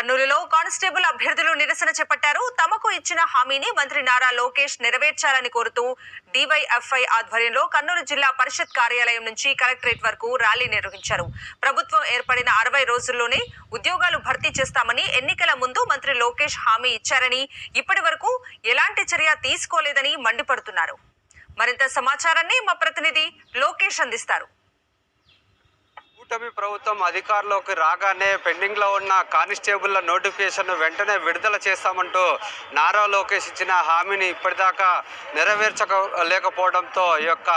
కర్నూలులో కానిస్టేబుల్ అభ్యర్థులు నిరసన చేపట్టారు. తమకు ఇచ్చిన హామీని మంత్రి నారా లోకేష్ నెరవేర్చాలని కోరుతూ డివైఎఫ్ఐ ఆధ్వర్యంలో కర్నూలు జిల్లా పరిషత్ కార్యాలయం నుంచి కలెక్టరేట్ వరకు ర్యాలీ నిర్వహించారు. ప్రభుత్వం ఏర్పడిన అరవై రోజుల్లోనే ఉద్యోగాలు భర్తీ చేస్తామని ఎన్నికల ముందు మంత్రి లోకేష్ హామీ ఇచ్చారని ఇప్పటి వరకు ఎలాంటి చర్య తీసుకోలేదని మండిపడుతున్నారు. మరింత సమాచారాన్ని మా ప్రతినిధి లోకేష్ అందిస్తారు. కూటమి ప్రభుత్వం అధికారంలోకి రాగానే పెండింగ్లో ఉన్న కానిస్టేబుల్ల నోటిఫికేషన్ వెంటనే విడుదల చేస్తామంటూ నారా లోకేష్ ఇచ్చిన హామీని ఇప్పటిదాకా నెరవేర్చక లేకపోవడంతో ఈ యొక్క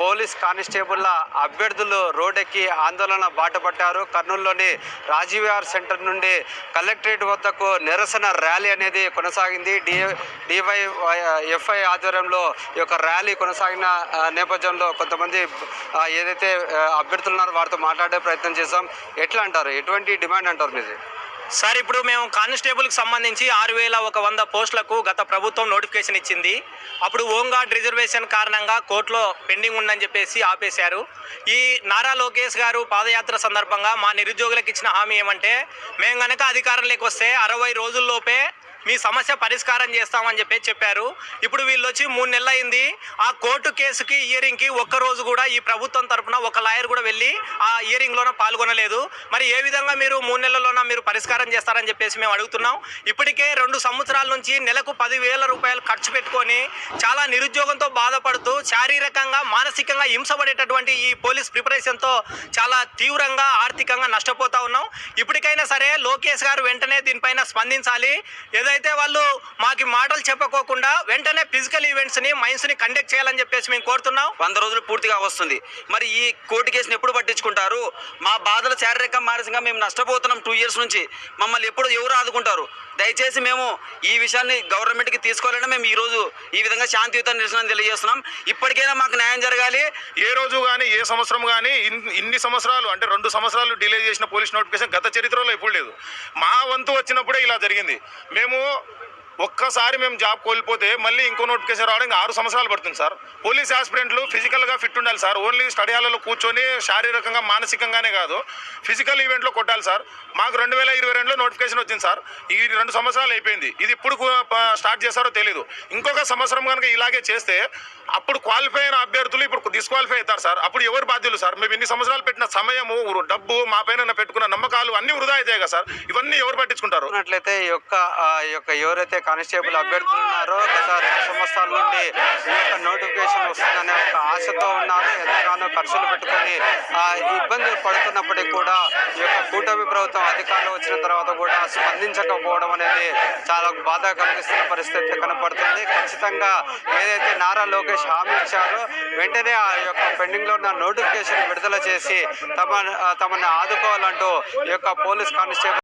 పోలీస్ కానిస్టేబుల్ల అభ్యర్థులు రోడ్డెక్కి ఆందోళన బాటపట్టారు కర్నూలులోని రాజీవ్ఆర్ సెంటర్ నుండి కలెక్టరేట్ వద్దకు నిరసన ర్యాలీ అనేది కొనసాగింది. డి డివై ఎఫ్ఐ ఆధ్వర్యంలో ఈ యొక్క ర్యాలీ కొనసాగిన నేపథ్యంలో కొంతమంది ఏదైతే అభ్యర్థులు ఉన్నారో వారితో మాట్లాడే ప్రయత్నం చేశాం. ఎట్లా అంటారు? ఎటువంటి డిమాండ్ అంటారు మీది? సార్ ఇప్పుడు మేము కానిస్టేబుల్కి సంబంధించి ఆరు వేల ఒక వంద పోస్టులకు గత ప్రభుత్వం నోటిఫికేషన్ ఇచ్చింది. అప్పుడు హోంగార్డ్ రిజర్వేషన్ కారణంగా కోర్టులో పెండింగ్ ఉందని చెప్పేసి ఆపేశారు. ఈ నారా లోకేష్ గారు పాదయాత్ర సందర్భంగా మా నిరుద్యోగులకు ఇచ్చిన హామీ ఏమంటే మేము కనుక అధికారంలోకి వస్తే అరవై రోజుల్లోపే మీ సమస్య పరిష్కారం చేస్తామని చెప్పి చెప్పారు. ఇప్పుడు వీళ్ళు వచ్చి మూడు నెలలు అయింది ఆ కోర్టు కేసుకి ఇయరింగ్కి ఒక్క రోజు కూడా ఈ ప్రభుత్వం తరపున ఒక లాయర్ కూడా వెళ్ళి ఆ ఇయరింగ్లోన పాల్గొనలేదు. మరి ఏ విధంగా మీరు మూడు నెలల్లోన మీరు పరిష్కారం చేస్తారని చెప్పేసి మేము అడుగుతున్నాం. ఇప్పటికే రెండు సంవత్సరాల నుంచి నెలకు పదివేల రూపాయలు ఖర్చు పెట్టుకొని చాలా నిరుద్యోగంతో బాధపడుతూ శారీరకంగా మానసికంగా హింసపడేటటువంటి ఈ పోలీస్ ప్రిపరేషన్తో చాలా తీవ్రంగా ఆర్థికంగా నష్టపోతా ఉన్నాం. ఇప్పటికైనా సరే లోకేష్ గారు వెంటనే దీనిపైన స్పందించాలి. ఏదైతే వాళ్ళు మాకు మాటలు చెప్పకోకుండా వెంటనే ఫిజికల్ ఈవెంట్స్ని మైన్స్ని కండక్ట్ చేయాలని చెప్పేసి మేము కోరుతున్నాం. వంద రోజులు పూర్తిగా వస్తుంది. మరి ఈ కోర్టు కేసుని ఎప్పుడు పట్టించుకుంటారు? మా బాధలు శారీరక మానసికంగా మేము నష్టపోతున్నాం టూ ఇయర్స్ నుంచి. మమ్మల్ని ఎప్పుడు ఎవరు ఆదుకుంటారు? దయచేసి మేము ఈ విషయాన్ని గవర్నమెంట్కి తీసుకోవాలని మేము ఈరోజు ఈ విధంగా శాంతియుత నిరసన తెలియజేస్తున్నాం. ఇప్పటికైనా మాకు న్యాయం జరగాలి. ఏ రోజు కానీ ఏ సంవత్సరం కానీ ఇన్- ఇన్ని సంవత్సరాలు అంటే రెండు సంవత్సరాలు డిలే చేసిన పోలీస్ నోటిఫికేషన్ గత చరిత్రలో ఎప్పుడు లేదు. మా వంతు వచ్చినప్పుడే ఇలా జరిగింది. మేము ఒక్కసారి మేము జాబ్ కోల్పోతే మళ్ళీ ఇంకో నోటిఫికేషన్ రావడానికి ఆరు సంవత్సరాలు పడుతుంది సార్. పోలీస్ ఆస్పిరెంట్లు ఫిజికల్గా ఫిట్ ఉండాలి సార్. ఓన్లీ స్టడీ హాల్లో కూర్చొని శారీరకంగా మానసికంగానే కాదు ఫిజికల్ ఈవెంట్లో కొట్టాలి సార్. మాకు రెండు వేల ఇరవై రెండులో నోటిఫికేషన్ వచ్చింది సార్. ఈ రెండు సంవత్సరాలు అయిపోయింది. ఇది ఇప్పుడు స్టార్ట్ చేస్తారో తెలియదు ఇంకొక సంవత్సరం కనుక ఇలాగే చేస్తే అప్పుడు క్వాలిఫై అయిన అభ్యర్థులు ఇప్పుడు డిస్క్వాలిఫై అవుతారు సార్. అప్పుడు ఎవరు బాధ్యులు సార్? మేము ఇన్ని సంవత్సరాలు పెట్టిన సమయము డబ్బు మా పైన పెట్టుకున్న నమ్మకాలు అన్ని వృధా అవుతాయి కదా సార్. ఇవన్నీ ఎవరు పట్టించుకుంటారు? అట్లయితే ఈ యొక్క ఈ యొక్క ఎవరైతే కానిస్టేబుల్ అభ్యర్థులు ఉన్నారో గత రెండు సంవత్సరాల నుండి ఈ యొక్క నోటిఫికేషన్ వస్తుందనే ఒక ఆశతో ఉన్నారు ఎంతగానో ఖర్చులు పెట్టుకొని ఇబ్బందులు పడుతున్నప్పటికీ కూడా కూటమి ప్రభుత్వం అధికారంలో వచ్చిన తర్వాత కూడా స్పందించకపోవడం అనేది చాలా బాధ కలిగిస్తున్న పరిస్థితి కనపడుతుంది. ఖచ్చితంగా ఏదైతే నారా లోకేష్ హామీ ఇచ్చారో వెంటనే ఆ యొక్క పెండింగ్లో ఉన్న నోటిఫికేషన్ విడుదల చేసి తమ తమని ఆదుకోవాలంటూ ఈ యొక్క పోలీస్ కానిస్టేబుల్